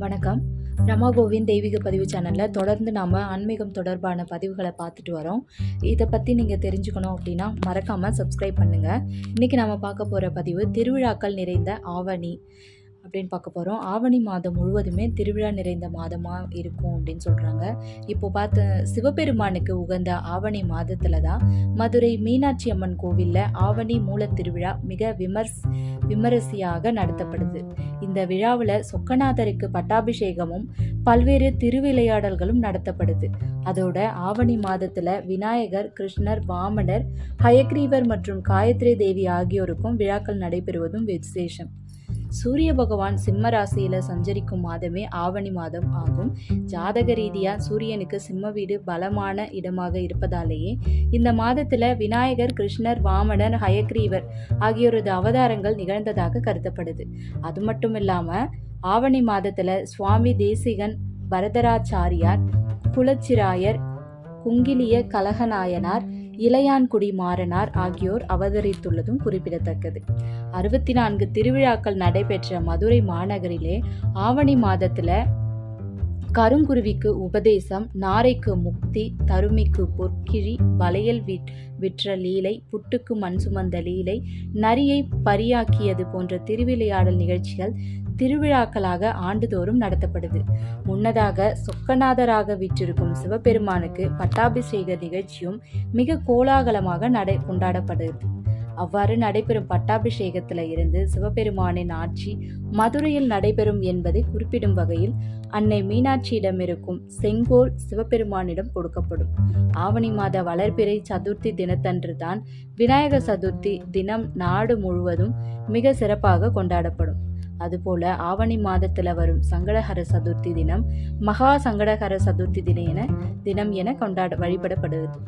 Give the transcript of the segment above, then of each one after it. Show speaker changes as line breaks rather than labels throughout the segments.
வணக்கம். ரமா கோவிந்த் தெய்வீக பதிவு சேனலில் தொடர்ந்து நாம் ஆன்மீகம் தொடர்பான பதிவுகளை பார்த்துட்டு வரோம். இதை பற்றி நீங்கள் தெரிஞ்சுக்கணும் அப்படின்னா மறக்காமல் சப்ஸ்கிரைப் பண்ணுங்கள் இன்றைக்கி நாம் பார்க்க போகிற பதிவு திருவிழாக்கள் நிறைந்த ஆவணி. அப்படின்னு பார்க்க போகிறோம் ஆவணி மாதம் முழுவதுமே திருவிழா நிறைந்த மாதமாக இருக்கும் அப்படின்னு சொல்கிறாங்க இப்போ பார்த்த சிவபெருமானுக்கு உகந்த ஆவணி மாதத்தில் தான் மதுரை மீனாட்சி அம்மன் கோவிலில் ஆவணி மூலத் திருவிழா மிக விமர்ஸ் விமரிசையாக நடத்தப்படுது. இந்த விழாவில் சொக்கநாதருக்கு பட்டாபிஷேகமும் பல்வேறு திருவிளையாடல்களும் நடத்தப்படுது. அதோட ஆவணி மாதத்தில் விநாயகர் கிருஷ்ணர் வாமனர் ஹயக்ரீவர் மற்றும் காயத்ரி தேவி ஆகியோருக்கும் விழாக்கள் நடைபெறுவதும் விசேஷம். சூரிய பகவான் சிம்ம ராசியில சஞ்சரிக்கும் மாதமே ஆவணி மாதம் ஆகும். ஜாதக ரீதியா சூரியனுக்கு சிம்ம வீடு பலமான இடமாக இருப்பதாலேயே இந்த மாதத்துல விநாயகர் கிருஷ்ணர் வாமனர் ஹயக்ரீவர் ஆகியோரது அவதாரங்கள் நிகழ்ந்ததாக கருதப்படுது. அது மட்டும் இல்லாமல் ஆவணி மாதத்தில் சுவாமி தேசிகன் வரதராச்சாரியார் குலச்சிராயர் குங்கிலிய கலகநாயனார் இளையான்குடி மாறனார் ஆகியோர் அவதரித்துள்ளதும் குறிப்பிடத்தக்கது. அறுபத்தி நான்கு திருவிழாக்கள் நடைபெற்ற மதுரை மாநகரிலே ஆவணி மாதத்தில் கருங்குருவிக்கு உபதேசம் நாரைக்கு முக்தி தருமிக்கு பொற்கிழி வளையல் விற்ற லீலை புட்டுக்கு மண் சுமந்த லீலை நரியை பரியாக்கியது போன்ற திருவிளையாடல் நிகழ்ச்சிகள் திருவிழாக்களாக ஆண்டுதோறும் நடத்தப்படுது. முன்னதாக சொக்கநாதராக விற்றிருக்கும் சிவபெருமானுக்கு பட்டாபிஷேக நிகழ்ச்சியும் மிக கோலாகலமாக நடை கொண்டாடப்படுது. அவ்வாறு நடைபெறும் பட்டாபிஷேகத்தில் இருந்து சிவபெருமானின் ஆட்சி மதுரையில் நடைபெறும் என்பதை குறிப்பிடும் வகையில் அன்னை மீனாட்சியிடம் இருக்கும் செங்கோல் சிவபெருமானிடம் கொடுக்கப்படும். ஆவணி மாத வளர்பிறை சதுர்த்தி தினத்தன்று தான் விநாயகர் சதுர்த்தி தினம் நாடு முழுவதும் மிக சிறப்பாக கொண்டாடப்படும். அதுபோல ஆவணி மாதத்தில் வரும் சங்கடஹர சதுர்த்தி தினம் மகா சங்கடஹர சதுர்த்தி தின என தினம் என கொண்டாட வழிபடப்படுகிறது.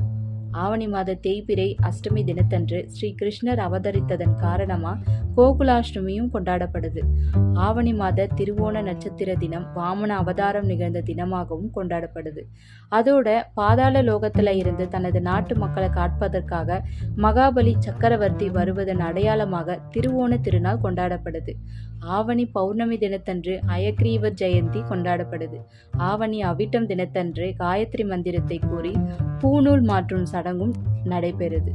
ஆவணி மாத தேய்பிரை அஷ்டமி தினத்தன்று ஸ்ரீ கிருஷ்ணர் அவதரித்ததன் காரணமா கோகுலாஷ்டமியும் கொண்டாடப்படுது. ஆவணி மாத திருவோண நட்சத்திர தினம் வாமன அவதாரம் நிகழ்ந்த தினமாகவும் கொண்டாடப்படுது. அதோட பாதாள லோகத்தில் இருந்து தனது நாட்டு மக்களை காட்பதற்காக மகாபலி சக்கரவர்த்தி வருவதன் அடையாளமாக திருவோண திருநாள் கொண்டாடப்படுது. ஆவணி பௌர்ணமி தினத்தன்று அயக்ரீவர் ஜெயந்தி கொண்டாடப்படுது. ஆவணி அவிட்டம் தினத்தன்று காயத்ரி மந்திரத்தை கூறி பூநூல் மாற்றும் சடங்கும் நடைபெறுது.